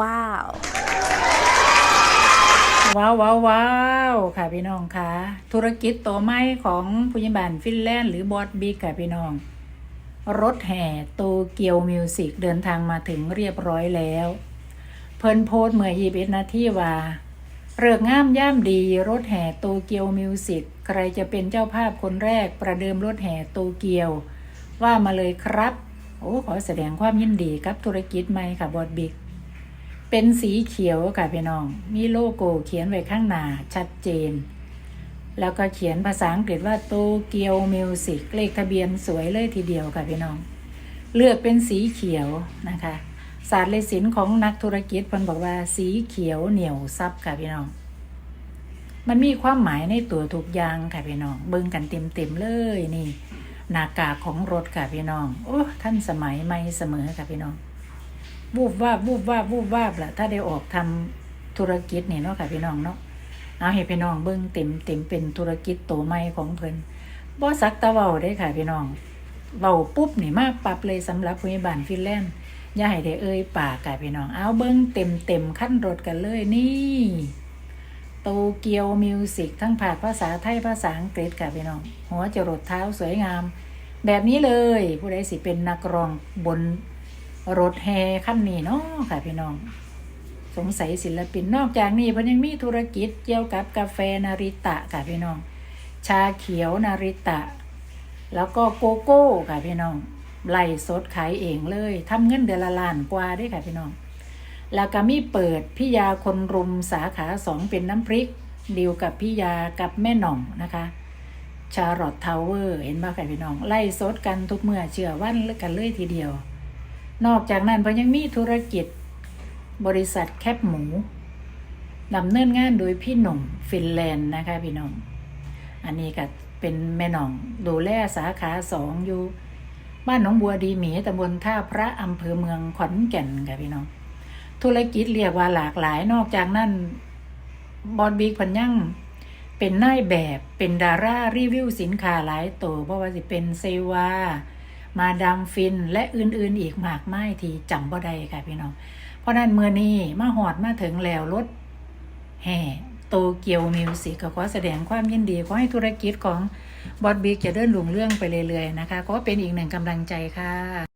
ว้าว ว้าวว้าวว้าวค่ะพี่น้องค่ะ ธุรกิจตัวใหม่ของผู้ใหญ่บ้านฟินแลนด์หรือบอสบิ๊กค่ะพี่น้อง รถแห่โตเกียวมิวสิกเดินทางมาถึงเรียบร้อยแล้ว เพิ่นโพสต์เมื่อ21นาทีว่าเริกงามย่ามดีรถแห่โตเกียวมิวสิกใครจะเป็นเจ้าภาพคนแรกประเดิมรถแห่โตเกียว ว่ามาเลยครับ โอ้ขอแสดงความยินดีกับธุรกิจใหม่ค่ะบอสบิ๊ก เป็นสีเขียวค่ะพี่น้อง มีโลโก้เขียนไว้ข้างหน้าชัดเจน แล้วก็เขียนภาษาอังกฤษว่าโตเกียวมิวสิกเลขทะเบียนสวยเลยทีเดียวค่ะพี่น้อง เลือกเป็นสีเขียวนะคะศาสตร์เลสินของนักธุรกิจพิ่นบอกว่าสีเขียวเหนียวซับค่ะพี่น้อง มันมีความหมายในตัวทุกยางค่ะพี่น้อง เบิ่งกันเต็มๆเลยนี่หน้ากากของรถค่ะพี่น้อง โอ้ท่านสมัยใหม่เสมอค่ะพี่น้อง วูบวาบวูบวาบวูบวาบละถ้าได้ออกทำธุรกิจนี่เนาะค่ะพี่น้องเนาะเอาให้พี่น้องเบิ่งเต็มเต็มเป็นธุรกิจโตใหม่ของเพิ่นบ่สักตะเว้าได้ค่ะพี่น้องเว้าปุ๊บนี่มาปรับเลยสำหรับผู้ใหญ่บ้านฟินแลนด์อย่าให้ได้เอ่ยปากค่ะพี่น้อง เอาเบิ่งเต็มเต็มขั้นรถกันเลยนี่โตเกียวมิวสิกทั้งภาคภาษาไทยภาษาอังกฤษค่ะพี่น้อง หัวจรดเท้าสวยงาม แบบนี้เลย ผู้ใดสิเป็นนักร้องบน รถแฮขั้นนี้เนาะค่ะพี่น้อง สงสัยศิลปินนอกจากนี้เพิ่นยังมีธุรกิจเกี่ยวกับกาแฟนาริตะค่ะพี่น้อง ชาเขียวนาริตะ แล้วก็โกโก้ค่ะพี่น้องไล่สดขายเองเลยทำเงินเดือนละล้านกว่าด้วยค่ะพี่น้อง แล้วก็มีเปิดพี่ยาคนรุมสาขาสองเป็นน้ำพริกดีลกับพี่ยากับแม่หน่องนะคะชาร์ลอตทาวเวอร์เห็นบ้าค่ะพี่น้อง ไล่สดกันทุกเมื่อเชื่อวันกันเลยทีเดียว นอกจากนั้นเพิ่นยังมีธุรกิจ บริษัทแคบหมูดำเนินงานโดยพี่หนุ่มฟินแลนด์นะคะพี่น้อง อันนี้ก็เป็นแม่น้องดูแลสาขาสองอยู่ บ้านหนองบัวดีหมีตำบลท่าพระอำเภอเมืองขอนแก่นค่ะพี่น้อง ธุรกิจเรียกว่าหลากหลายนอกจากนั้นบอดบิ๊กพันยังเป็นนายแบบเป็นดารารีวิวสินค้าหลายตัวเพราะว่าสิเป็นเซวา มาดามฟินและอื่นๆอีกมากมายที่จำบ่ได้ค่ะพี่น้อง เพราะนั้นเมื่อนี้มาหอดมาถึงแล้วรถแห่โตเกียวมิวสิกก็ขอแสดงความยินดี ขอให้ธุรกิจของบอดบิ๊กจะเดินหลุงเรื่องไปเรื่อยๆนะคะ ก็เป็นอีกหนึ่งกำลังใจค่ะ